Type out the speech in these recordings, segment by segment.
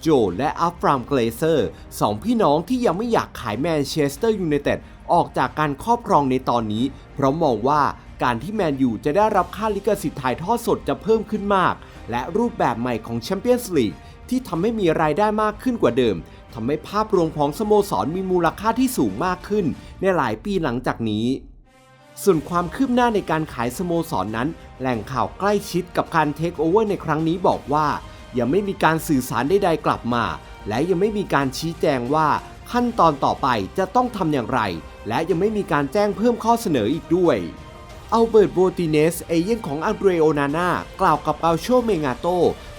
โจและอัฟรามเกรเซอร์สองพี่น้องที่ยังไม่อยากขายแมนเชสเตอร์ยูไนเต็ดออกจากการครอบครองในตอนนี้ เพราะมองว่าการที่แมนยูจะได้รับค่าลิขสิทธิ์ถ่ายทอดสดจะเพิ่มขึ้นมาก และรูปแบบใหม่ของแชมเปี้ยนส์ลีกที่ทำให้มีรายได้มากขึ้นกว่าเดิมทำให้ภาพรวมของสโมสรมีมูลค่าที่สูงมากขึ้น ในหลายปีหลังจากนี้ ส่วนความคืบหน้าในการขายสโมสรนนั้น แหล่งข่าวใกล้ชิดกับการเทคโอเวอร์ในครั้งนี้บอกว่า ยังไม่มีการสื่อสารใดๆกลับมา และยังไม่มีการชี้แจงว่าขั้นตอนต่อไปจะต้องทำอย่างไร และยังไม่มีการแจ้งเพิ่มข้อเสนออีกด้วยอัลเบิร์ตโบติเนสเอเย่นของอันเดรโอนาน่ากล่าวกับเปาโชเมงาโต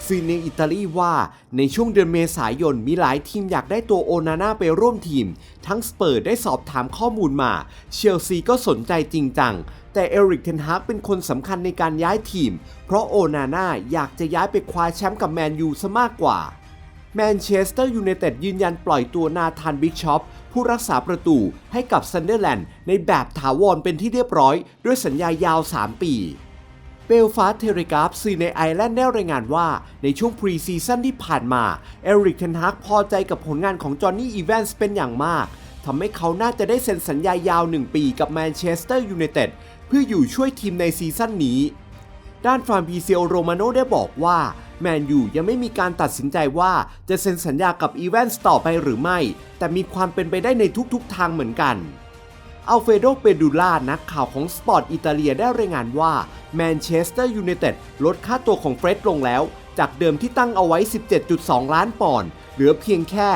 ซีในอิตาลีว่าในช่วงเดือนเมษายนมีหลายทีมอยากได้ตัวโอนาน่าไปร่วมทีม ทั้งสเปอร์ได้สอบถามข้อมูลมา เชลซีก็สนใจจริงจัง แต่เอริกเทนฮากเป็นคนสำคัญในการย้ายทีม เพราะโอนาน่าอยากจะย้ายไปคว้าแชมป์กับแมนยูซะมากกว่าแมนเชสเตอร์ยูไนเต็ดยืนยันปล่อยตัวนาธานบิ๊กช็อปผู้รักษาประตูให้กับซันเดอร์แลนด์ในแบบถาวรเป็นที่เรียบร้อย ด้วยสัญญายาว 3 ปี เบลฟาสเทเรกราฟสื่อในไอร์แลนด์ได้รายงานว่า ในช่วงพรีซีซั่นที่ผ่านมา เอริกเทนฮากพอใจกับผลงานของจอห์นนี่อีแวนส์เป็นอย่างมากทำให้เขาน่าจะได้เซ็นสัญญายาว 1 ปีกับแมนเชสเตอร์ยูไนเต็ดเพื่ออยู่ช่วยทีมในซีซั่นนี้ ด้านฟรานบีเซียโรมาโนได้บอกว่าแมนยูยังไม่มีการตัดสินใจว่าจะเซ็นสัญญากับอีแวนส์ต่อไปหรือไม่ แต่มีความเป็นไปได้ในทุกๆทางเหมือนกันอัลเฟโด เปดูล่า นักข่าวของสปอร์ตอิตาเลียได้รายงานว่า แมนเชสเตอร์ยูไนเต็ดลดค่าตัวของเฟร็ดลงแล้ว จากเดิมที่ตั้งเอาไว้ 17.2 ล้านปอนด์เหลือเพียงแค่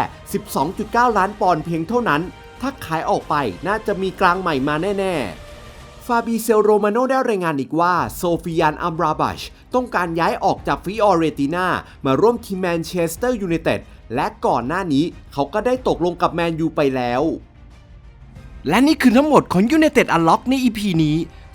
12.9 ล้านปอนด์เพียงเท่านั้น ถ้าขายออกไปน่าจะมีกลางใหม่มาแน่ ๆฟาบิเซลโรมาโนได้รายงานอีกว่าโซฟิยานอัมราบัชต้องการย้ายออกจากฟิออเรติน่ามาร่วมทีมแมนเชสเตอร์ยูไนเต็ดและก่อนหน้านี้เขาก็ได้ตกลงกับแมนยูไปแล้ว และนี่คือทั้งหมดของ United Unlock ใน EP นี้